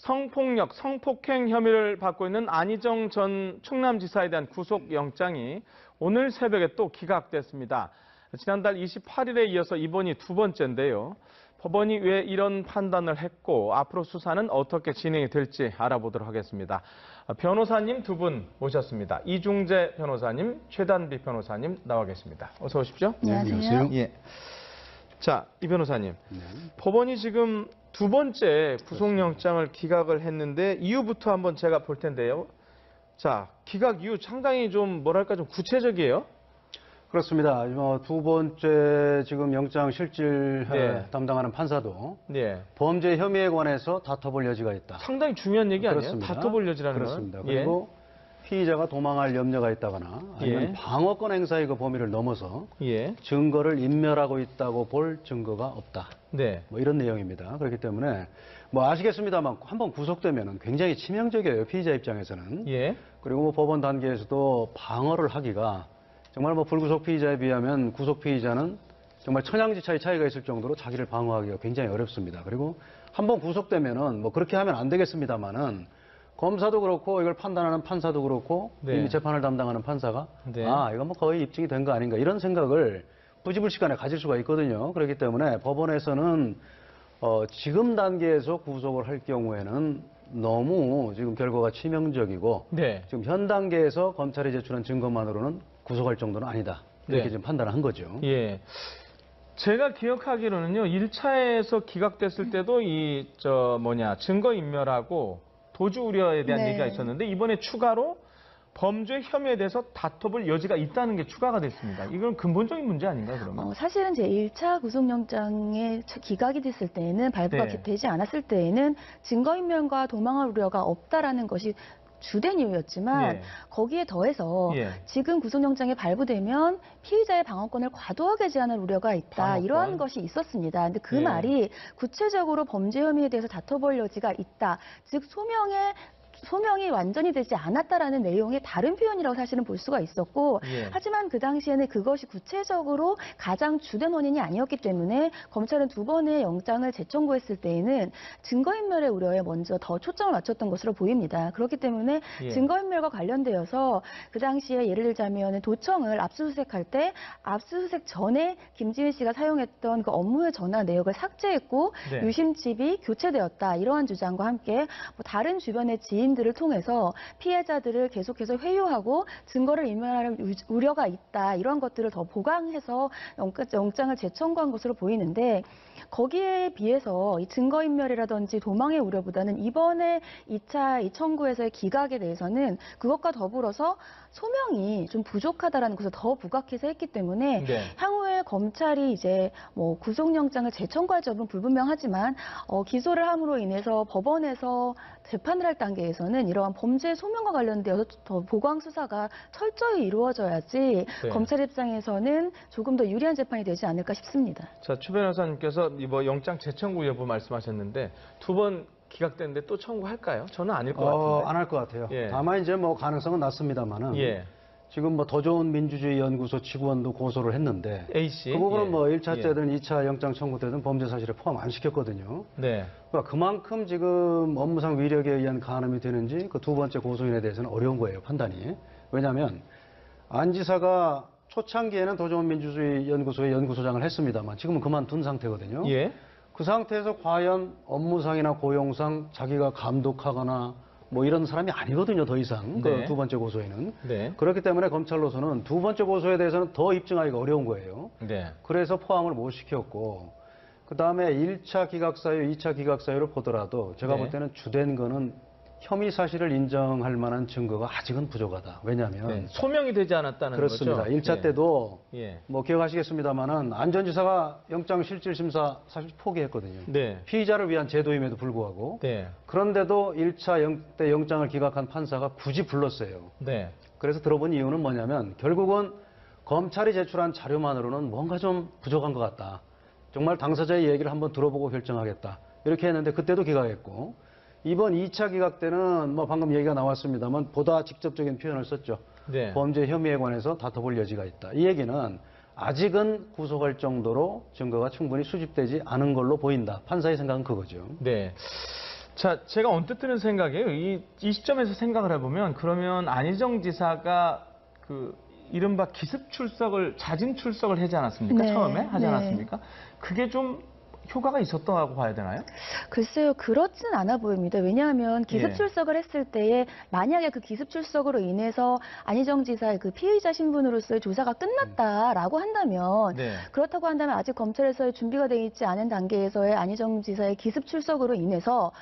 성폭력, 성폭행 혐의를 받고 있는 안희정 전 충남지사에 대한 구속영장이 오늘 새벽에 또 기각됐습니다. 지난달 28일에 이어서 이번이 두 번째인데요. 법원이 왜 이런 판단을 했고 앞으로 수사는 어떻게 진행이 될지 알아보도록 하겠습니다. 변호사님 두 분 모셨습니다. 이중재 변호사님, 최단비 변호사님 나와 계십니다. 어서 오십시오. 네, 안녕하세요. 예. 자, 이 변호사님. 네. 법원이 지금 두 번째 구속영장을 기각을 했는데 이유부터 한번 제가 볼 텐데요. 자, 기각 이유 상당히 좀 뭐랄까 좀 구체적이에요. 그렇습니다. 뭐, 두 번째 지금 영장 실질 네. 담당하는 판사도 네. 범죄 혐의에 관해서 다퉈볼 여지가 있다. 상당히 중요한 얘기 아니에요? 그렇습니다. 다퉈볼 여지라는 그렇습니다. 건. 예. 그리고 피의자가 도망할 염려가 있다거나 아니면 예. 방어권 행사의 그 범위를 넘어서 예. 증거를 인멸하고 있다고 볼 증거가 없다. 네. 뭐 이런 내용입니다. 그렇기 때문에 뭐 아시겠습니다만 한번 구속되면 굉장히 치명적이에요. 피의자 입장에서는. 예. 그리고 뭐 법원 단계에서도 방어를 하기가 정말 뭐 불구속 피의자에 비하면 구속 피의자는 정말 천양지차의 차이가 있을 정도로 자기를 방어하기가 굉장히 어렵습니다. 그리고 한번 구속되면은 뭐 그렇게 하면 안 되겠습니다만은 검사도 그렇고 이걸 판단하는 판사도 그렇고 네. 이미 재판을 담당하는 판사가 네. 아 이건 뭐 거의 입증이 된 거 아닌가 이런 생각을 부지불식간에 가질 수가 있거든요. 그렇기 때문에 법원에서는 어, 지금 단계에서 구속을 할 경우에는 너무 지금 결과가 치명적이고 네. 지금 현 단계에서 검찰이 제출한 증거만으로는 구속할 정도는 아니다. 이렇게 네. 지금 판단을 한 거죠. 예. 제가 기억하기로는요, 1차에서 기각됐을 때도 이, 저, 뭐냐, 증거 인멸하고 도주 우려에 대한 네. 얘기가 있었는데, 이번에 추가로 범죄 혐의에 대해서 다퉈볼 여지가 있다는 게 추가가 됐습니다. 이건 근본적인 문제 아닌가요, 그러면? 어, 사실은 제 1차 구속영장에 처- 기각이 됐을 때에는 발부가 네. 되지 않았을 때에는 증거인멸과 도망할 우려가 없다라는 것이 주된 이유였지만 예. 거기에 더해서 예. 지금 구속영장이 발부되면 피의자의 방어권을 과도하게 제한할 우려가 있다 방어권? 이러한 것이 있었습니다. 근데 그 예. 말이 구체적으로 범죄 혐의에 대해서 다퉈볼 여지가 있다. 즉 소명의 소명이 완전히 되지 않았다라는 내용의 다른 표현이라고 사실은 볼 수가 있었고 예. 하지만 그 당시에는 그것이 구체적으로 가장 주된 원인이 아니었기 때문에 검찰은 두 번의 영장을 재청구했을 때에는 증거인멸의 우려에 먼저 더 초점을 맞췄던 것으로 보입니다. 그렇기 때문에 예. 증거인멸과 관련되어서 그 당시에 예를 들자면 도청을 압수수색할 때 압수수색 전에 김지은 씨가 사용했던 그 업무의 전화 내역을 삭제했고 네. 유심칩이 교체되었다 이러한 주장과 함께 뭐 다른 주변의 지인 들을 통해서 피해자들을 계속해서 회유하고 증거를 인멸할 우- 우려가 있다. 이러한 것들을 더 보강해서 영- 영장을 재청구한 것으로 보이는데 거기에 비해서 이 증거인멸이라든지 도망의 우려보다는 이번에 2차 이 청구에서의 기각에 대해서는 그것과 더불어서 소명이 좀 부족하다라는 것을 더 부각해서 했기 때문에 네. 향후에 검찰이 이제 뭐 구속영장을 재청구할 점은 불분명하지만 어, 기소를 함으로 인해서 법원에서 재판을 할 단계에서는 이러한 범죄 소명과 관련되어서 더 보강 수사가 철저히 이루어져야지 네. 검찰 입장에서는 조금 더 유리한 재판이 되지 않을까 싶습니다. 자, 추 변호사님께서 이뭐 영장 재청구 여부 말씀하셨는데, 두 번 기각됐는데 또 청구할까요? 저는 아닐 것 어, 같은데. 안할 것 같아요. 예. 다만 이제 뭐 가능성은 낮습니다만은 예. 지금 뭐 더 좋은 민주주의 연구소 직원도 고소를 했는데 A씨. 그 부분은 예. 뭐 1차 예. 때든 2차 영장 청구 때든 범죄 사실에 포함 안 시켰거든요. 네. 그러니까 그만큼 지금 업무상 위력에 의한 간음이 되는지 그 두 번째 고소인에 대해서는 어려운 거예요, 판단이. 왜냐하면 안 지사가 초창기에는 더 좋은 민주주의 연구소의 연구소장을 했습니다만 지금은 그만둔 상태거든요. 예. 그 상태에서 과연 업무상이나 고용상 자기가 감독하거나 뭐 이런 사람이 아니거든요, 더 이상. 네. 그두 번째 고소인은. 네. 그렇기 때문에 검찰로서는 두 번째 고소에 대해서는 더 입증하기가 어려운 거예요. 네. 그래서 포함을 못 시켰고, 그 다음에 1차 기각 사유, 2차 기각 사유를 보더라도 제가 네. 볼 때는 주된 거는 혐의 사실을 인정할 만한 증거가 아직은 부족하다. 왜냐하면 네. 소명이 되지 않았다는 그렇습니다. 거죠. 1차 예. 때도 예. 뭐 기억하시겠습니다만은 안전지사가 영장 실질 심사 사실 포기했거든요. 네. 피의자를 위한 제도임에도 불구하고 네. 그런데도 1차 영, 때 영장을 기각한 판사가 굳이 불렀어요. 네. 그래서 들어본 이유는 뭐냐면 결국은 검찰이 제출한 자료만으로는 뭔가 좀 부족한 것 같다. 정말 당사자의 얘기를 한번 들어보고 결정하겠다. 이렇게 했는데 그때도 기각했고 이번 2차 기각 때는 뭐 방금 얘기가 나왔습니다만 보다 직접적인 표현을 썼죠. 네. 범죄 혐의에 관해서 다퉈볼 여지가 있다. 이 얘기는 아직은 구속할 정도로 증거가 충분히 수집되지 않은 걸로 보인다. 판사의 생각은 그거죠. 네. 자, 제가 언뜻 드는 생각이에요. 이, 이 시점에서 생각을 해보면 그러면 안희정 지사가 그 이른바 기습 출석을 자진 출석을 하지 않았습니까? 네, 처음에 하지 네. 않았습니까? 그게 좀 효과가 있었다고 봐야 되나요? 글쎄요, 그렇진 않아 보입니다. 왜냐하면 기습 예. 출석을 했을 때에 만약에 그 기습 출석으로 인해서 안희정 지사의 그 피의자 신분으로서의 조사가 끝났다라고 한다면 네. 그렇다고 한다면 아직 검찰에서의 준비가 되어 있지 않은 단계에서의 안희정 지사의 기습 출석으로 인해서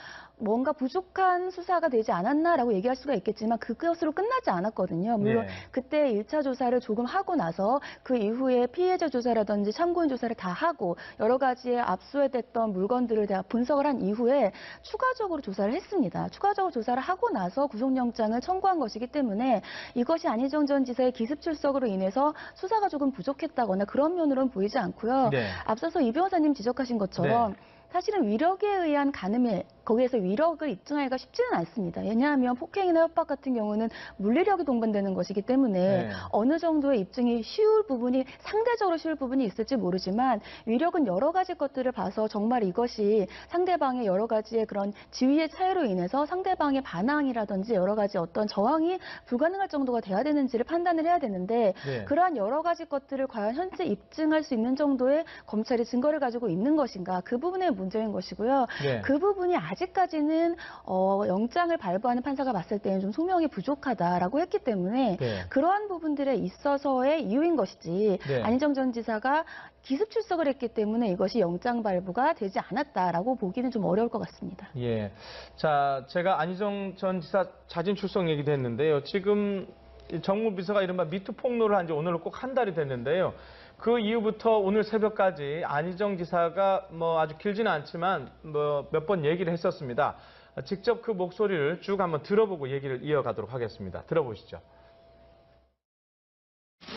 뭔가 부족한 수사가 되지 않았나라고 얘기할 수가 있겠지만 그것으로 끝나지 않았거든요. 물론 네. 그때 1차 조사를 조금 하고 나서 그 이후에 피해자 조사라든지 참고인 조사를 다 하고 여러 가지의 압수해됐던 물건들을 다 분석을 한 이후에 추가적으로 조사를 했습니다. 추가적으로 조사를 하고 나서 구속영장을 청구한 것이기 때문에 이것이 안희정 전 지사의 기습 출석으로 인해서 수사가 조금 부족했다거나 그런 면으로는 보이지 않고요. 네. 앞서서 이 변호사님 지적하신 것처럼 사실은 위력에 의한 가늠에 거기에서 위력을 입증하기가 쉽지는 않습니다. 왜냐하면 폭행이나 협박 같은 경우는 물리력이 동반되는 것이기 때문에 네. 어느 정도의 입증이 쉬울 부분이 상대적으로 쉬울 부분이 있을지 모르지만 위력은 여러 가지 것들을 봐서 정말 이것이 상대방의 여러 가지의 그런 지위의 차이로 인해서 상대방의 반항이라든지 여러 가지 어떤 저항이 불가능할 정도가 돼야 되는지를 판단을 해야 되는데 네. 그러한 여러 가지 것들을 과연 현재 입증할 수 있는 정도의 검찰이 증거를 가지고 있는 것인가 그 부분의 문제인 것이고요. 네. 그 부분이 아직 까지는 어, 영장을 발부하는 판사가 봤을 때는 좀 소명이 부족하다라고 했기 때문에 네. 그러한 부분들에 있어서의 이유인 것이지 네. 안희정 전 지사가 기습 출석을 했기 때문에 이것이 영장 발부가 되지 않았다라고 보기는 좀 어려울 것 같습니다. 예. 자, 제가 안희정 전 지사 자진 출석 얘기도 했는데요. 지금 이 정무 비서가 이른바 미투 폭로를 한 지 오늘로 꼭 한 달이 됐는데요. 그 이후부터 오늘 새벽까지 안희정 지사가 뭐 아주 길지는 않지만 뭐 몇 번 얘기를 했었습니다. 직접 그 목소리를 쭉 한번 들어보고 얘기를 이어가도록 하겠습니다. 들어보시죠.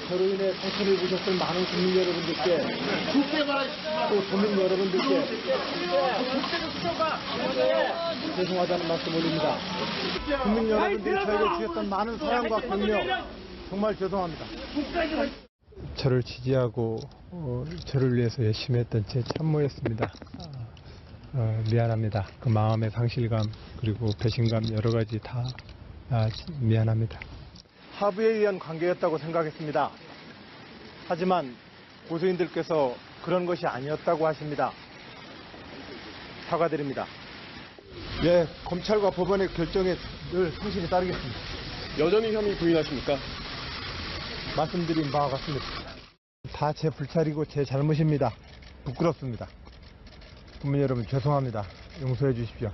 저로 인해 상처를 입으셨던 많은 국민 여러분들께 또 도민 여러분들께 죄송하다는 말씀 올립니다. 국민 여러분들이 저에게 주셨던 많은 사랑과 격려 정말 죄송합니다. 저를 지지하고 어, 저를 위해서 열심히 했던 제 참모였습니다. 어, 미안합니다. 그 마음의 상실감 그리고 배신감 여러 가지 다 아, 미안합니다. 합의에 의한 관계였다고 생각했습니다. 하지만 고소인들께서 그런 것이 아니었다고 하십니다. 사과드립니다. 예, 검찰과 법원의 결정에 늘 성실히 따르겠습니다. 여전히 혐의 부인하십니까? 말씀드린 바와 같습니다. 다 제 불찰이고 제 잘못입니다. 부끄럽습니다. 국민 여러분 죄송합니다. 용서해 주십시오.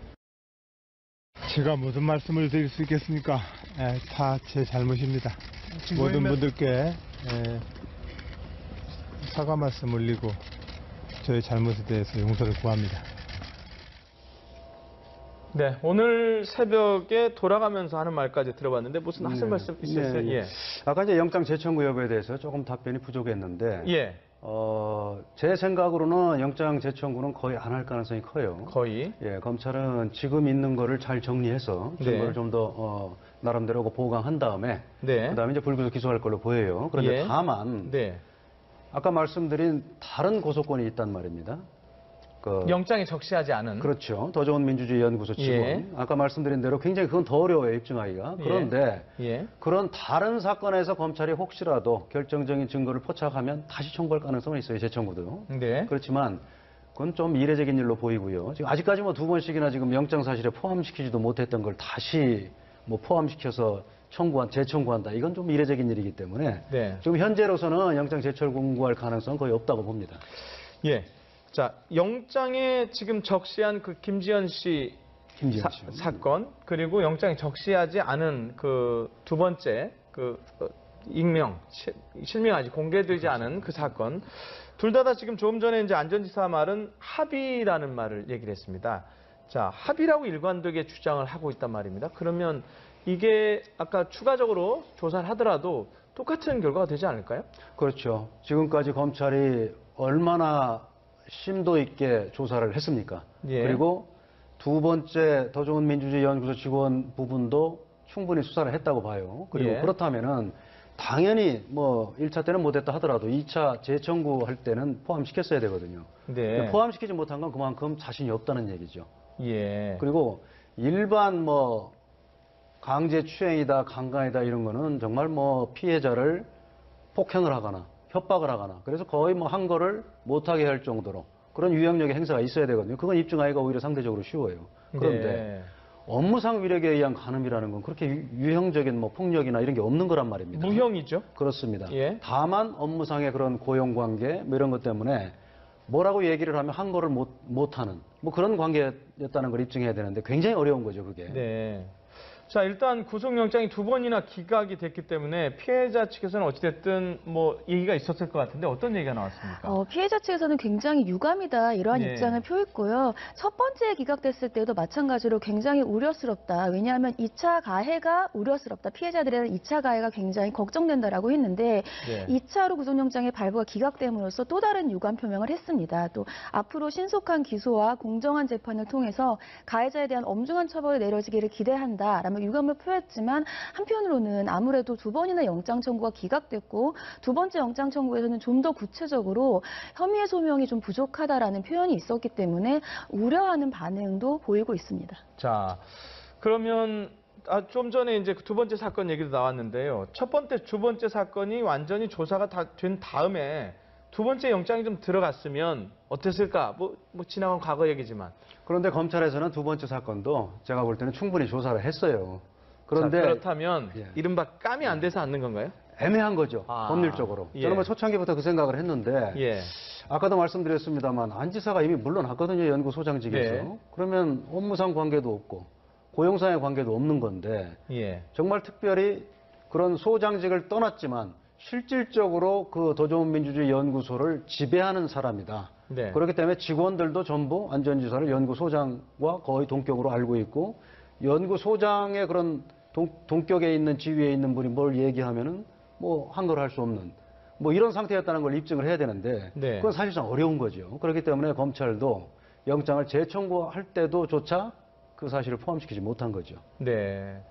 제가 무슨 말씀을 드릴 수 있겠습니까? 다 제 잘못입니다. 모든 분들께 에, 사과 말씀 올리고 저의 잘못에 대해서 용서를 구합니다. 네, 오늘 새벽에 돌아가면서 하는 말까지 들어봤는데 무슨 하실 네. 말씀 있으세요? 네, 예. 네. 아까 이제 영장 재청구 여부에 대해서 조금 답변이 부족했는데 예. 어, 제 생각으로는 영장 재청구는 거의 안 할 가능성이 커요. 거의. 예, 검찰은 지금 있는 거를 잘 정리해서 네. 증거를 좀더 어, 나름대로 보강한 다음에 네. 그다음에 이제 불구속 기소할 걸로 보여요. 그런데 예. 다만 네. 아까 말씀드린 다른 고소권이 있단 말입니다. 그 영장에 적시하지 않은 그렇죠. 더 좋은 민주주의 연구소 직원. 예. 아까 말씀드린 대로 굉장히 그건 더 어려워요, 입증하기가. 그런데 예. 그런 다른 사건에서 검찰이 혹시라도 결정적인 증거를 포착하면 다시 청구할 가능성은 있어요, 재청구도. 네. 그렇지만 그건 좀 이례적인 일로 보이고요. 지금 아직까지 뭐 두 번씩이나 지금 영장 사실에 포함시키지도 못했던 걸 다시 뭐 포함시켜서 청구한 재청구한다. 이건 좀 이례적인 일이기 때문에 네. 지금 현재로서는 영장 재철 공고할 가능성은 거의 없다고 봅니다. 예. 자, 영장에 지금 적시한 그 김지현 씨 김지현 사, 씨. 사건 그리고 영장에 적시하지 않은 그 두 번째 그 어, 익명 시- 실명 아직 공개되지 않은 그 사건 둘 다 다 지금 조금 전에 이제 안전지사 말은 합의라는 말을 얘기를 했습니다. 자, 합의라고 일관되게 주장을 하고 있단 말입니다. 그러면 이게 아까 추가적으로 조사를 하더라도 똑같은 결과가 되지 않을까요? 그렇죠. 지금까지 검찰이 얼마나 심도 있게 조사를 했습니까? 예. 그리고 두 번째 더 좋은 민주주의 연구소 직원 부분도 충분히 수사를 했다고 봐요. 그리고 예. 그렇다면은 당연히 뭐 1차 때는 못했다 하더라도 2차 재청구할 때는 포함시켰어야 되거든요. 네. 포함시키지 못한 건 그만큼 자신이 없다는 얘기죠. 예. 그리고 일반 뭐 강제 추행이다, 강간이다 이런 거는 정말 뭐 피해자를 폭행을 하거나 협박을 하거나 그래서 거의 뭐한 거를 못하게 할 정도로 그런 유형력의 행사가 있어야 되거든요. 그건 입증하기가 오히려 상대적으로 쉬워요. 그런데 네. 업무상 위력에 의한 간음이라는 건 그렇게 유- 유형적인 뭐 폭력이나 이런 게 없는 거란 말입니다. 무형이죠. 그렇습니다. 예. 다만 다만 업무상의 그런 고용관계 뭐 이런 것 때문에 뭐라고 얘기를 하면 한 거를 못, 못하는 뭐 그런 관계였다는 걸 입증해야 되는데 굉장히 어려운 거죠 그게. 네. 자, 일단 구속영장이 두 번이나 기각이 됐기 때문에 피해자 측에서는 어찌됐든 뭐 얘기가 있었을 것 같은데 어떤 얘기가 나왔습니까? 어, 피해자 측에서는 굉장히 유감이다 이러한 예. 입장을 표했고요. 첫 번째 기각됐을 때도 마찬가지로 굉장히 우려스럽다. 왜냐하면 2차 가해가 우려스럽다. 피해자들에 대한 2차 가해가 굉장히 걱정된다라고 했는데 네. 2차로 구속영장의 발부가 기각됨으로써 또 다른 유감 표명을 했습니다. 또 앞으로 신속한 기소와 공정한 재판을 통해서 가해자에 대한 엄중한 처벌이 내려지기를 기대한다라 며 유감을 표했지만 한편으로는 아무래도 두 번이나 영장 청구가 기각됐고 두 번째 영장 청구에서는 좀 더 구체적으로 혐의의 소명이 좀 부족하다라는 표현이 있었기 때문에 우려하는 반응도 보이고 있습니다. 자, 그러면 아, 좀 전에 이제 그두 번째 사건 얘기도 나왔는데요. 첫 번째, 두 번째 사건이 완전히 조사가 다 된 다음에 두 번째 영장이 좀 들어갔으면 어땠을까? 뭐, 뭐 지나간 과거 얘기지만. 그런데 검찰에서는 두 번째 사건도 제가 볼 때는 충분히 조사를 했어요. 그런데 자, 그렇다면 예. 이른바 까미 안 돼서 않는 건가요? 애매한 거죠 아, 법률적으로. 예. 저는 뭐 초창기부터 그 생각을 했는데 예. 아까도 말씀드렸습니다만 안 지사가 이미 물러났거든요 연구소장직에서. 네. 그러면 업무상 관계도 없고 고용상의 관계도 없는 건데 예. 정말 특별히 그런 소장직을 떠났지만 실질적으로 그더 좋은 민주주의 연구소를 지배하는 사람이다. 네. 그렇기 때문에 직원들도 전부 안전지사를 연구소장과 거의 동격으로 알고 있고 연구소장의 그런 동, 동격에 있는 지위에 있는 분이 뭘 얘기하면은 뭐 한걸 할 수 없는 뭐 이런 상태였다는 걸 입증을 해야 되는데 네. 그건 사실상 어려운 거죠. 그렇기 때문에 검찰도 영장을 재청구할 때도조차 그 사실을 포함시키지 못한 거죠. 네.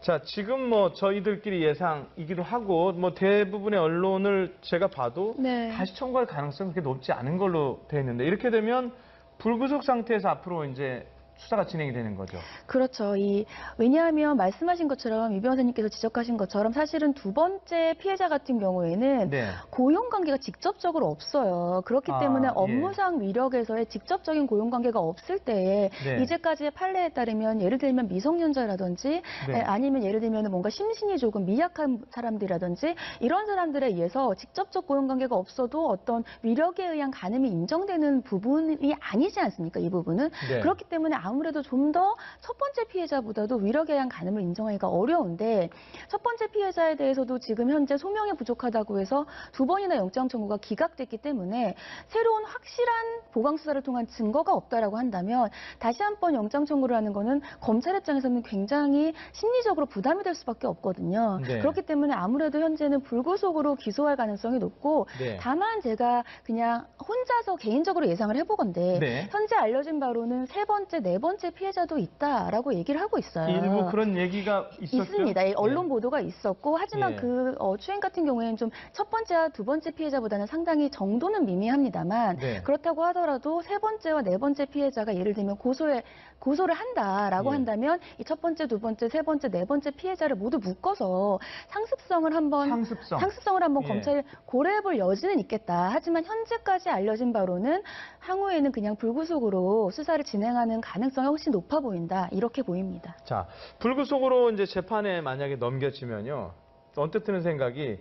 자, 지금 뭐 저희들끼리 예상이기도 하고 뭐 대부분의 언론을 제가 봐도 네. 다시 청구할 가능성이 그렇게 높지 않은 걸로 돼 있는데 이렇게 되면 불구속 상태에서 앞으로 이제 수사가 진행이 되는 거죠. 그렇죠. 이 왜냐하면 말씀하신 것처럼 이 변호사님께서 지적하신 것처럼 사실은 두 번째 피해자 같은 경우에는 네. 고용 관계가 직접적으로 없어요. 그렇기 아, 때문에 예. 업무상 위력에서의 직접적인 고용 관계가 없을 때에 네. 이제까지의 판례에 따르면 예를 들면 미성년자라든지 네. 에, 아니면 예를 들면 뭔가 심신이 조금 미약한 사람들이라든지 이런 사람들에 의해서 직접적 고용 관계가 없어도 어떤 위력에 의한 간음이 인정되는 부분이 아니지 않습니까? 이 부분은 네. 그렇기 때문에 아무래도 좀 더 첫 번째 피해자보다도 위력에 의한 간음을 인정하기가 어려운데 첫 번째 피해자에 대해서도 지금 현재 소명이 부족하다고 해서 두 번이나 영장 청구가 기각됐기 때문에 새로운 확실한 보강 수사를 통한 증거가 없다라고 한다면 다시 한 번 영장 청구를 하는 거는 검찰 입장에서는 굉장히 심리적으로 부담이 될 수밖에 없거든요. 네. 그렇기 때문에 아무래도 현재는 불구속으로 기소할 가능성이 높고 네. 다만 제가 그냥 혼자서 개인적으로 예상을 해보건데 네. 현재 알려진 바로는 세 번째, 네 번째 피해자도 있다라고 얘기를 하고 있어요. 일부 그런 얘기가 있었죠. 있습니다. 이 언론 네. 보도가 있었고 하지만 예. 그 어, 추행 같은 경우에는 좀 첫 번째와 두 번째 피해자보다는 상당히 정도는 미미합니다만 네. 그렇다고 하더라도 세 번째와 네 번째 피해자가 예를 들면 고소에 고소를 한다라고 예. 한다면 이 첫 번째, 두 번째, 세 번째, 네 번째 피해자를 모두 묶어서 상습성을 한번 상습성. 상습성을 한번 예. 검찰이 고려해 볼 여지는 있겠다. 하지만 현재까지 알려진 바로는 향후에는 그냥 불구속으로 수사를 진행하는 가능성이 훨씬 높아 보인다. 이렇게 보입니다. 자, 불구속으로 이제 재판에 만약에 넘겨지면요. 언뜻 드는 생각이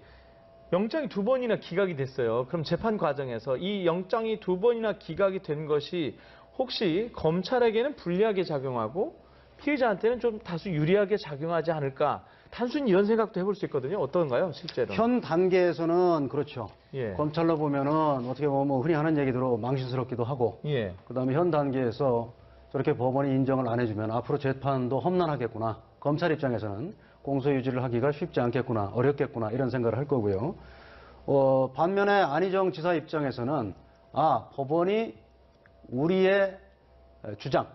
영장이 두 번이나 기각이 됐어요. 그럼 재판 과정에서 이 영장이 두 번이나 기각이 된 것이 혹시 검찰에게는 불리하게 작용하고 피해자한테는 좀 다수 유리하게 작용하지 않을까? 단순히 이런 생각도 해볼 수 있거든요. 어떤가요, 실제로? 현 단계에서는 그렇죠. 예. 검찰로 보면은 어떻게 보면 뭐 흔히 하는 얘기대로 망신스럽기도 하고 예. 그다음에 현 단계에서 저렇게 법원이 인정을 안 해주면 앞으로 재판도 험난하겠구나. 검찰 입장에서는 공소 유지를 하기가 쉽지 않겠구나, 어렵겠구나 이런 생각을 할 거고요. 어, 반면에 안희정 지사 입장에서는 아 법원이 우리의 주장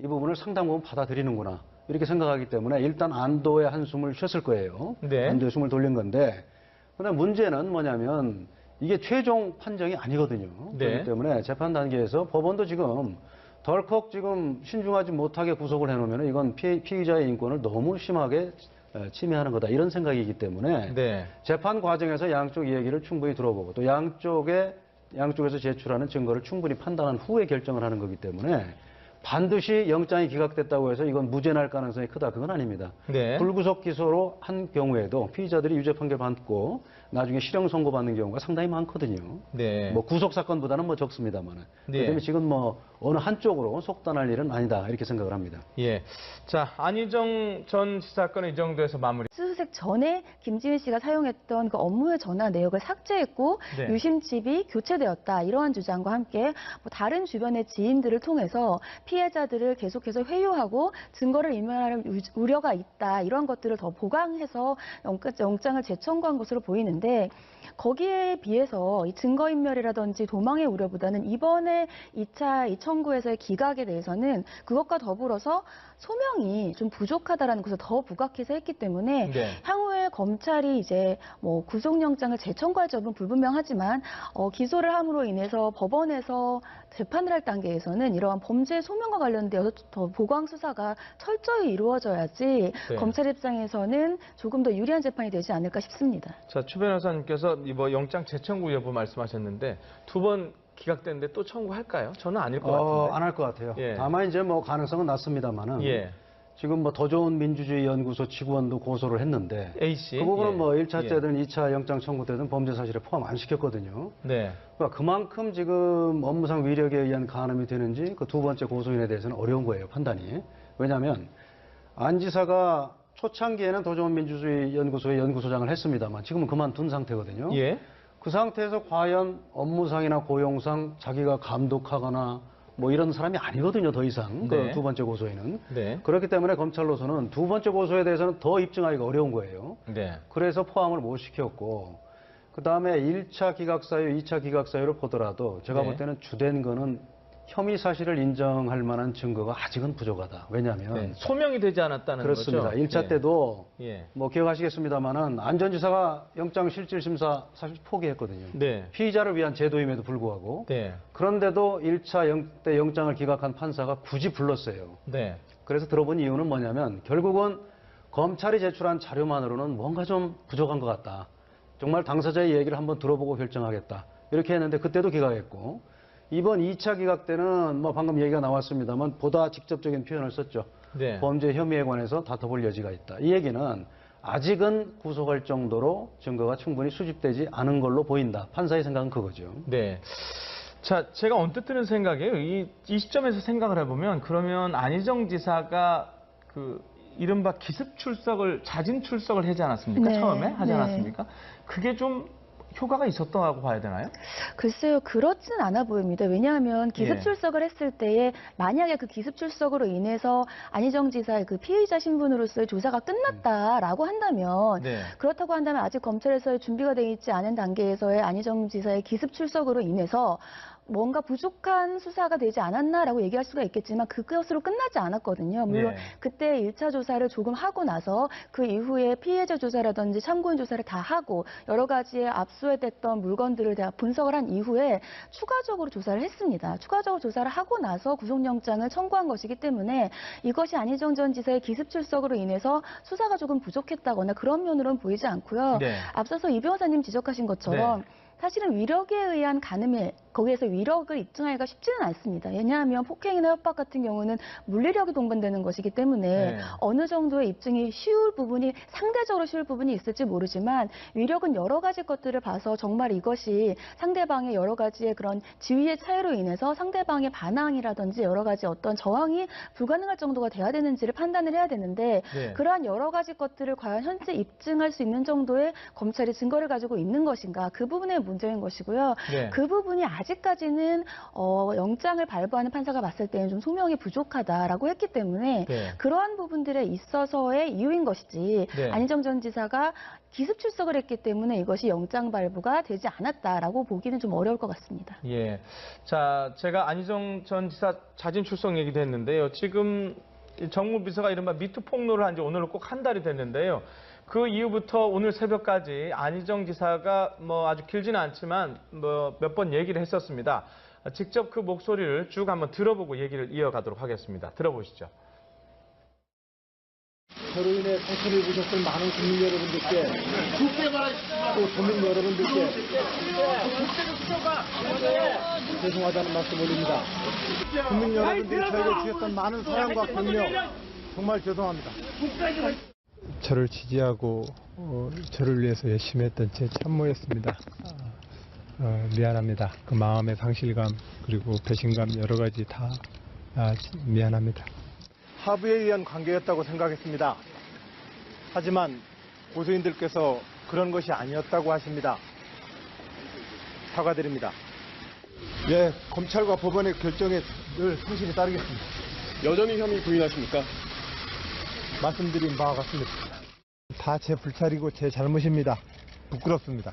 이 부분을 상당 부분 받아들이는구나 이렇게 생각하기 때문에 일단 안도의 한숨을 쉬었을 거예요. 네. 안도의 숨을 돌린 건데 그런데 문제는 뭐냐면 이게 최종 판정이 아니거든요. 네. 그렇기 때문에 재판 단계에서 법원도 지금 덜컥 지금 신중하지 못하게 구속을 해놓으면 이건 피, 피의자의 인권을 너무 심하게 에, 침해하는 거다 이런 생각이기 때문에 네. 재판 과정에서 양쪽 이야기를 충분히 들어보고 또 양쪽의 양쪽에서 제출하는 증거를 충분히 판단한 후에 결정을 하는 거기 때문에 반드시 영장이 기각됐다고 해서 이건 무죄 날 가능성이 크다 그건 아닙니다. 네. 불구속 기소로 한 경우에도 피의자들이 유죄 판결 받고 나중에 실형 선고 받는 경우가 상당히 많거든요. 네. 뭐 구속 사건보다는 뭐 적습니다만은. 네. 그렇기 때문에 지금 뭐 어느 한쪽으로 속단할 일은 아니다 이렇게 생각을 합니다. 예. 자, 안희정 전 지사건은 이 정도에서 마무리. 수색 전에 김지민 씨가 사용했던 그 업무의 전화 내역을 삭제했고 네. 유심칩이 교체되었다 이러한 주장과 함께 뭐 다른 주변의 지인들을 통해서 피 해자들을 계속해서 회유하고 증거를 인멸할 우- 우려가 있다 이런 것들을 더 보강해서 영- 영장을 재청구한 것으로 보이는데 거기에 비해서 이 증거인멸이라든지 도망의 우려보다는 이번에 2차 이 청구에서의 기각에 대해서는 그것과 더불어서 소명이 좀 부족하다라는 것을 더 부각해서 했기 때문에 네. 향후에 검찰이 이제 뭐 구속영장을 재청구할 점은 불분명하지만 어, 기소를 함으로 인해서 법원에서 재판을 할 단계에서는 이러한 범죄 소명과 관련되어서 더 보강 수사가 철저히 이루어져야지 네. 검찰 입장에서는 조금 더 유리한 재판이 되지 않을까 싶습니다. 자, 추 변호사님께서 이뭐 영장 재청구 여부 말씀하셨는데 두번 기각됐는데 또 청구할까요? 저는 아닐 것 같은데. 안할 것 같아요. 예. 다만 이제 뭐 가능성은 낮습니다만은 예. 지금 뭐 더 좋은 민주주의 연구소 직원도 고소를 했는데 A 씨. 그 부분은 예. 뭐 1차 예. 때든 2차 영장 청구 때든 범죄 사실에 포함 안 시켰거든요. 네. 그러니까 그만큼 지금 업무상 위력에 의한 간음이 되는지 그 두 번째 고소인에 대해서는 어려운 거예요, 판단이. 왜냐하면 안 지사가 초창기에는 더 좋은 민주주의 연구소의 연구소장을 했습니다만 지금은 그만둔 상태거든요. 예. 그 상태에서 과연 업무상이나 고용상 자기가 감독하거나 뭐 이런 사람이 아니거든요, 더 이상. 네. 그두 번째 고소인은. 네. 그렇기 때문에 검찰로서는 두 번째 고소에 대해서는 더 입증하기가 어려운 거예요. 네. 그래서 포함을 못 시켰고, 그 다음에 1차 기각 사유, 2차 기각 사유를 보더라도 제가 네. 볼 때는 주된 거는 혐의 사실을 인정할 만한 증거가 아직은 부족하다. 왜냐하면 네. 소명이 되지 않았다는 그렇습니다. 거죠. 1차 예. 때도 예. 뭐 기억하시겠습니다만은 안전지사가 영장 실질 심사 사실 포기했거든요. 네. 피의자를 위한 제도임에도 불구하고 네. 그런데도 1차 영, 때 영장을 기각한 판사가 굳이 불렀어요. 네. 그래서 들어본 이유는 뭐냐면 결국은 검찰이 제출한 자료만으로는 뭔가 좀 부족한 것 같다. 정말 당사자의 얘기를 한번 들어보고 결정하겠다. 이렇게 했는데 그때도 기각했고 이번 2차 기각 때는 뭐 방금 얘기가 나왔습니다만 보다 직접적인 표현을 썼죠. 네. 범죄 혐의에 관해서 다퉈볼 여지가 있다. 이 얘기는 아직은 구속할 정도로 증거가 충분히 수집되지 않은 걸로 보인다. 판사의 생각은 그거죠. 네. 자, 제가 언뜻 드는 생각이에요. 이, 이 시점에서 생각을 해보면 그러면 안희정 지사가 그 이른바 기습 출석을 자진 출석을 하지 않았습니까? 네, 처음에 하지 네. 않았습니까? 그게 좀 효과가 있었다고 봐야 되나요? 글쎄요, 그렇진 않아 보입니다. 왜냐하면 기습 예. 출석을 했을 때에 만약에 그 기습 출석으로 인해서 안희정 지사의 그 피의자 신분으로서의 조사가 끝났다라고 한다면 네. 그렇다고 한다면 아직 검찰에서의 준비가 되어 있지 않은 단계에서의 안희정 지사의 기습 출석으로 인해서 뭔가 부족한 수사가 되지 않았나라고 얘기할 수가 있겠지만 그것으로 끝나지 않았거든요. 물론 네. 그때 1차 조사를 조금 하고 나서 그 이후에 피해자 조사라든지 참고인 조사를 다 하고 여러 가지의 압수했던 물건들을 다 분석을 한 이후에 추가적으로 조사를 했습니다. 추가적으로 조사를 하고 나서 구속영장을 청구한 것이기 때문에 이것이 안희정 전 지사의 기습 출석으로 인해서 수사가 조금 부족했다거나 그런 면으로는 보이지 않고요. 네. 앞서서 이 변호사님 지적하신 것처럼 사실은 위력에 의한 가늠에 거기에서 위력을 입증하기가 쉽지는 않습니다. 왜냐하면 폭행이나 협박 같은 경우는 물리력이 동반되는 것이기 때문에 네. 어느 정도의 입증이 쉬울 부분이 상대적으로 쉬울 부분이 있을지 모르지만 위력은 여러 가지 것들을 봐서 정말 이것이 상대방의 여러 가지의 그런 지위의 차이로 인해서 상대방의 반항이라든지 여러 가지 어떤 저항이 불가능할 정도가 돼야 되는지를 판단을 해야 되는데 네. 그러한 여러 가지 것들을 과연 현재 입증할 수 있는 정도의 검찰이 증거를 가지고 있는 것인가 그 부분의 문 제인 것이고요. 네. 그 부분이 아직까지는 어, 영장을 발부하는 판사가 봤을 때는 좀 소명이 부족하다라고 했기 때문에 네. 그러한 부분들에 있어서의 이유인 것이지 네. 안희정 전 지사가 기습 출석을 했기 때문에 이것이 영장 발부가 되지 않았다라고 보기는 좀 어려울 것 같습니다. 예. 자, 제가 안희정 전 지사 자진 출석 얘기도 했는데요. 지금 이 정무 비서가 이른바 미투 폭로를 한 지 오늘로 꼭 한 달이 됐는데요. 그 이후부터 오늘 새벽까지 안희정 지사가 뭐 아주 길지는 않지만 뭐 몇 번 얘기를 했었습니다. 직접 그 목소리를 쭉 한번 들어보고 얘기를 이어가도록 하겠습니다. 들어보시죠. 저로 인해 상처를 입으셨을 많은 국민 여러분들께 또 도민 여러분들께 죄송하다는 말씀 올립니다. 국민 여러분들이 저에게 주셨던 많은 사랑과 격려 정말 죄송합니다. 저를 지지하고 어, 저를 위해서 열심히 했던 제 참모였습니다. 어, 미안합니다. 그 마음의 상실감 그리고 배신감 여러 가지 다 아, 미안합니다. 합의에 의한 관계였다고 생각했습니다. 하지만 고소인들께서 그런 것이 아니었다고 하십니다. 사과드립니다. 예, 검찰과 법원의 결정에 늘 성실히 따르겠습니다. 여전히 혐의 부인하십니까? 말씀드린 바와 같습니다. 다 제 불찰이고 제 잘못입니다. 부끄럽습니다.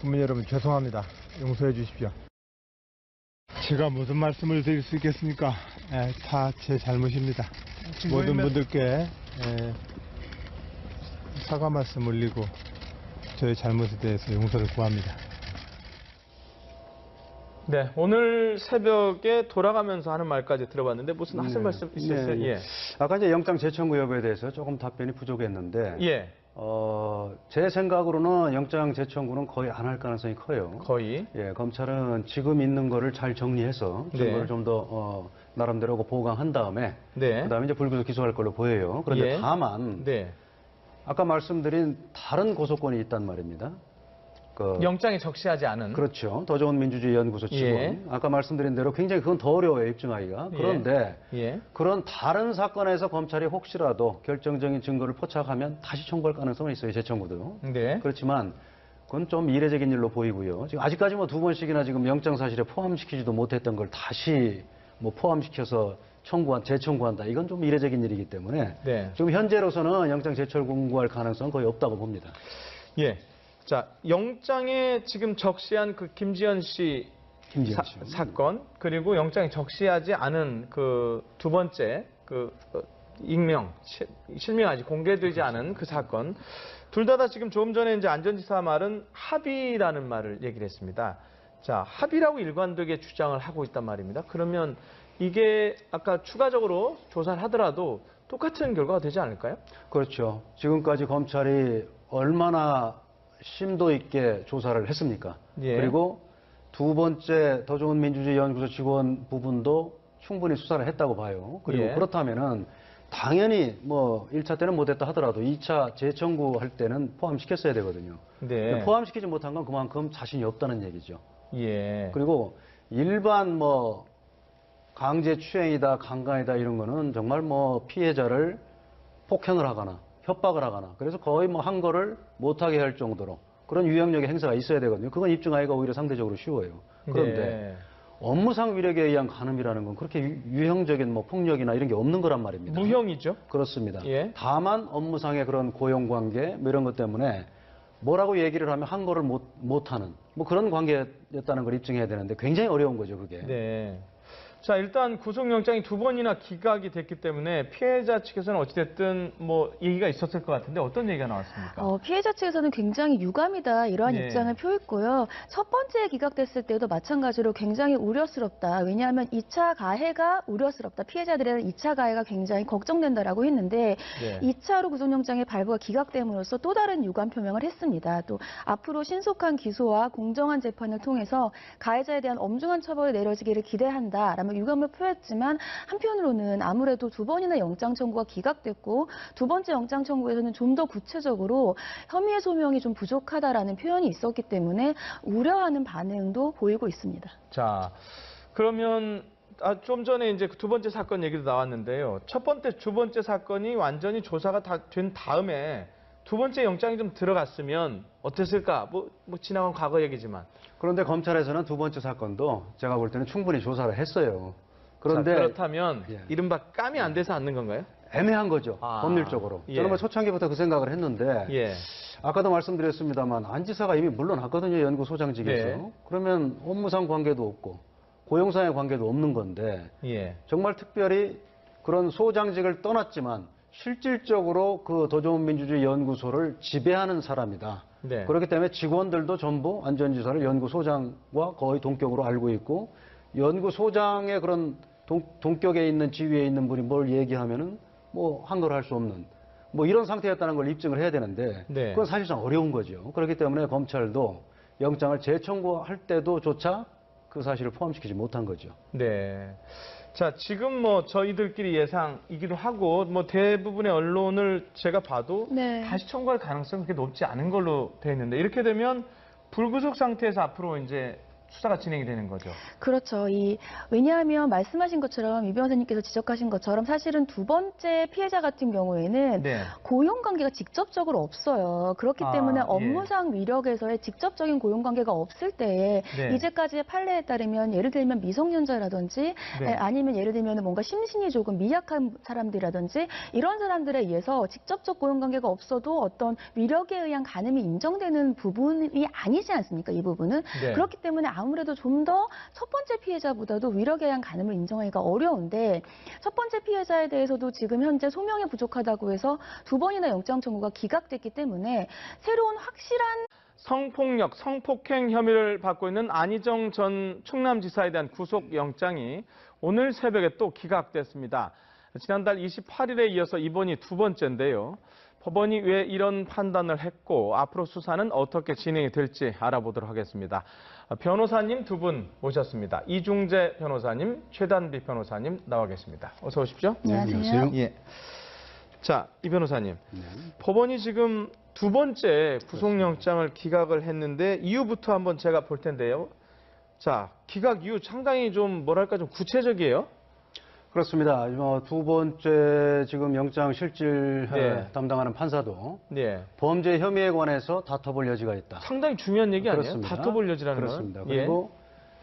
국민 여러분 죄송합니다. 용서해 주십시오. 제가 무슨 말씀을 드릴 수 있겠습니까? 다 제 잘못입니다. 모든 분들께 에, 사과 말씀 올리고 저의 잘못에 대해서 용서를 구합니다. 네, 오늘 새벽에 돌아가면서 하는 말까지 들어봤는데 무슨 하실 네. 말씀 있으세요? 네. 예. 아까 이제 영장 재청구 여부에 대해서 조금 답변이 부족했는데 예, 어, 제 생각으로는 영장 재청구는 거의 안 할 가능성이 커요. 거의. 예, 검찰은 지금 있는 거를 잘 정리해서 네. 증거를 좀더 어, 나름대로 보강한 다음에 네. 그다음에 이제 불구속 기소할 걸로 보여요. 그런데 예. 다만 네. 아까 말씀드린 다른 고소권이 있단 말입니다. 그 영장에 적시하지 않은. 그렇죠. 더 좋은 민주주의 연구소 직원. 예. 아까 말씀드린 대로 굉장히 그건 더 어려워요, 입증하기가. 그런데 예. 그런 다른 사건에서 검찰이 혹시라도 결정적인 증거를 포착하면 다시 청구할 가능성은 있어요, 재청구도. 네. 그렇지만 그건 좀 이례적인 일로 보이고요. 지금 아직까지 뭐 두 번씩이나 지금 영장 사실에 포함시키지도 못했던 걸 다시 뭐 포함시켜서 청구한 재청구한다. 이건 좀 이례적인 일이기 때문에 네. 지금 현재로서는 영장 재청구할 가능성은 거의 없다고 봅니다. 예. 자, 영장에 지금 적시한 그 김지현 씨 김지현 사, 씨. 사건 그리고 영장에 적시하지 않은 그 두 번째 그 어, 익명 시- 실명 아직 공개되지 않은 그 사건 둘 다 다 지금 조금 전에 이제 안전지사 말은 합의라는 말을 얘기를 했습니다. 자, 합의라고 일관되게 주장을 하고 있단 말입니다. 그러면 이게 아까 추가적으로 조사를 하더라도 똑같은 결과가 되지 않을까요? 그렇죠. 지금까지 검찰이 얼마나 심도 있게 조사를 했습니까? 예. 그리고 두 번째 더 좋은 민주주의 연구소 직원 부분도 충분히 수사를 했다고 봐요. 그리고 예. 그렇다면은 당연히 뭐 1차 때는 못했다 하더라도 2차 재청구할 때는 포함시켰어야 되거든요. 네. 포함시키지 못한 건 그만큼 자신이 없다는 얘기죠. 예. 그리고 일반 뭐 강제 추행이다, 강간이다 이런 거는 정말 뭐 피해자를 폭행을 하거나 협박을 하거나 그래서 거의 뭐 한 거를 못하게 할 정도로 그런 유형력의 행사가 있어야 되거든요. 그건 입증하기가 오히려 상대적으로 쉬워요. 그런데 네. 업무상 위력에 의한 간음이라는 건 그렇게 유- 유형적인 뭐 폭력이나 이런 게 없는 거란 말입니다. 무형이죠. 그렇습니다. 예. 다만 다만 업무상의 그런 고용관계 뭐 이런 것 때문에 뭐라고 얘기를 하면 한 거를 못, 못하는 뭐 그런 관계였다는 걸 입증해야 되는데 굉장히 어려운 거죠 그게. 네. 자, 일단 구속영장이 두 번이나 기각이 됐기 때문에 피해자 측에서는 어찌됐든 뭐 얘기가 있었을 것 같은데 어떤 얘기가 나왔습니까? 어, 피해자 측에서는 굉장히 유감이다 이러한 네. 입장을 표했고요. 첫 번째 기각됐을 때도 마찬가지로 굉장히 우려스럽다. 왜냐하면 2차 가해가 우려스럽다. 피해자들에 대한 2차 가해가 굉장히 걱정된다라고 했는데 네. 2차로 구속영장의 발부가 기각됨으로써 또 다른 유감 표명을 했습니다. 또 앞으로 신속한 기소와 공정한 재판을 통해서 가해자에 대한 엄중한 처벌이 내려지기를 기대한다 라며 유감을 표했지만 한편으로는 아무래도 두 번이나 영장 청구가 기각됐고 두 번째 영장 청구에서는 좀 더 구체적으로 혐의의 소명이 좀 부족하다라는 표현이 있었기 때문에 우려하는 반응도 보이고 있습니다. 자, 그러면 아, 좀 전에 이제 그두 번째 사건 얘기도 나왔는데요. 첫 번째, 두 번째 사건이 완전히 조사가 다 된 다음에 두 번째 영장이 좀 들어갔으면 어땠을까? 뭐, 뭐 지나간 과거 얘기지만. 그런데 검찰에서는 두 번째 사건도 제가 볼 때는 충분히 조사를 했어요. 그런데 자, 그렇다면 예. 이른바 까미 안 돼서 않는 건가요? 애매한 거죠. 아, 법률적으로. 예. 저는 뭐 초창기부터 그 생각을 했는데 예. 아까도 말씀드렸습니다만 안 지사가 이미 물러났거든요. 연구소장직에서. 네. 그러면 업무상 관계도 없고 고용상의 관계도 없는 건데 예. 정말 특별히 그런 소장직을 떠났지만 실질적으로 그더 좋은 민주주의 연구소를 지배하는 사람이다. 네. 그렇기 때문에 직원들도 전부 안전지사를 연구소장과 거의 동격으로 알고 있고 연구소장의 그런 동, 동격에 있는 지위에 있는 분이 뭘 얘기하면은 뭐 한글 할수 없는 뭐 이런 상태였다는 걸 입증을 해야 되는데 네. 그건 사실상 어려운 거죠. 그렇기 때문에 검찰도 영장을 재청구할 때도조차 그 사실을 포함시키지 못한 거죠. 네. 자, 지금 뭐 저희들끼리 예상이기도 하고 뭐 대부분의 언론을 제가 봐도 네. 다시 청구할 가능성이 그렇게 높지 않은 걸로 돼 있는데 이렇게 되면 불구속 상태에서 앞으로 이제 수사가 진행이 되는 거죠. 그렇죠. 이 왜냐하면 말씀하신 것처럼 이 변호사님께서 지적하신 것처럼 사실은 두 번째 피해자 같은 경우에는 네. 고용 관계가 직접적으로 없어요. 그렇기 아, 때문에 예. 업무상 위력에서의 직접적인 고용 관계가 없을 때에 네. 이제까지의 판례에 따르면 예를 들면 미성년자라든지 네. 에, 아니면 예를 들면 뭔가 심신이 조금 미약한 사람들이라든지 이런 사람들에 의해서 직접적 고용 관계가 없어도 어떤 위력에 의한 간음이 인정되는 부분이 아니지 않습니까? 이 부분은 네. 그렇기 때문에 아무래도 좀 더 첫 번째 피해자보다도 위력에 의한 간음을 인정하기가 어려운데 첫 번째 피해자에 대해서도 지금 현재 소명이 부족하다고 해서 두 번이나 영장 청구가 기각됐기 때문에 새로운 확실한 성폭력, 성폭행 혐의를 받고 있는 안희정 전 충남지사에 대한 구속영장이 오늘 새벽에 또 기각됐습니다. 지난달 28일에 이어서 이번이 두 번째인데요. 법원이 왜 이런 판단을 했고 앞으로 수사는 어떻게 진행이 될지 알아보도록 하겠습니다. 변호사님 두 분 모셨습니다. 이중재 변호사님, 최단비 변호사님 나와 계십니다. 어서 오십시오. 안녕하세요. 예. 자, 이 변호사님. 네. 법원이 지금 두 번째 구속영장을 기각을 했는데 이유부터 한번 제가 볼 텐데요. 자, 기각 이유 상당히 좀 뭐랄까 좀 구체적이에요. 그렇습니다. 뭐두 번째 지금 영장 실질 네. 담당하는 판사도 네. 범죄 혐의에 관해서 다퉈볼 여지가 있다. 상당히 중요한 얘기 아니에요? 그렇습니다. 다퉈볼 여지라는 그렇습니다. 건. 예. 그리고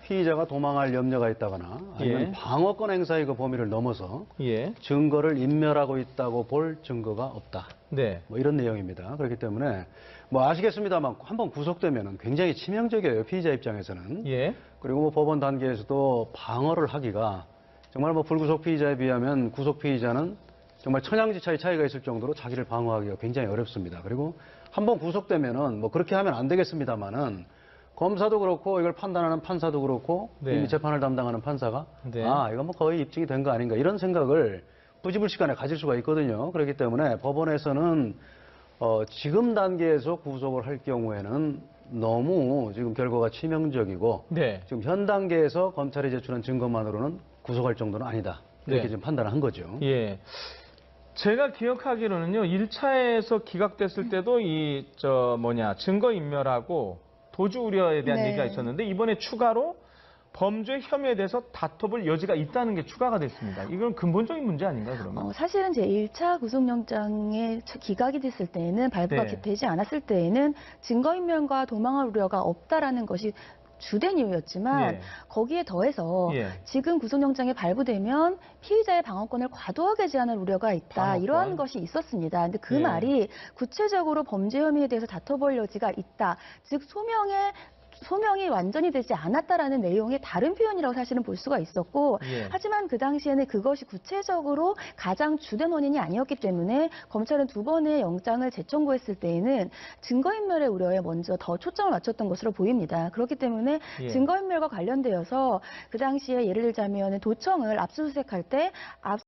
피의자가 도망할 염려가 있다거나 아니면 예. 방어권 행사의 그 범위를 넘어서 예. 증거를 인멸하고 있다고 볼 증거가 없다. 네. 뭐 이런 내용입니다. 그렇기 때문에 뭐 아시겠습니다만 한번 구속되면 굉장히 치명적이에요. 피의자 입장에서는. 예. 그리고 뭐 법원 단계에서도 방어를 하기가 정말 뭐 불구속 피의자에 비하면 구속 피의자는 정말 천양지차의 차이가 있을 정도로 자기를 방어하기가 굉장히 어렵습니다. 그리고 한번 구속되면은 뭐 그렇게 하면 안 되겠습니다만은 검사도 그렇고 이걸 판단하는 판사도 그렇고 네. 이미 재판을 담당하는 판사가 네. 아 이건 뭐 거의 입증이 된 거 아닌가 이런 생각을 부지불식간에 가질 수가 있거든요. 그렇기 때문에 법원에서는 어, 지금 단계에서 구속을 할 경우에는 너무 지금 결과가 치명적이고 네. 지금 현 단계에서 검찰이 제출한 증거만으로는 구속할 정도는 아니다. 이렇게 네. 지금 판단을 한 거죠. 예. 제가 기억하기로는요, 1차에서 기각됐을 때도 이, 저, 뭐냐, 증거인멸하고 도주 우려에 대한 네. 얘기가 있었는데, 이번에 추가로 범죄 혐의에 대해서 다퉈볼 여지가 있다는 게 추가가 됐습니다. 이건 근본적인 문제 아닌가요, 그러면? 어, 사실은 제 1차 구속영장에 기각이 됐을 때에는 발부가 네. 되지 않았을 때에는 증거인멸과 도망할 우려가 없다라는 것이 주된 이유였지만 예. 거기에 더해서 예. 지금 구속영장이 발부되면 피의자의 방어권을 과도하게 제한할 우려가 있다 방어권. 이러한 것이 있었습니다. 근데 그 예. 말이 구체적으로 범죄 혐의에 대해서 다퉈볼 여지가 있다. 즉 소명의 소명이 완전히 되지 않았다라는 내용의 다른 표현이라고 사실은 볼 수가 있었고 예. 하지만 그 당시에는 그것이 구체적으로 가장 주된 원인이 아니었기 때문에 검찰은 두 번의 영장을 재청구했을 때에는 증거인멸의 우려에 먼저 더 초점을 맞췄던 것으로 보입니다. 그렇기 때문에 예. 증거인멸과 관련되어서 그 당시에 예를 들자면 도청을 압수수색할 때 압,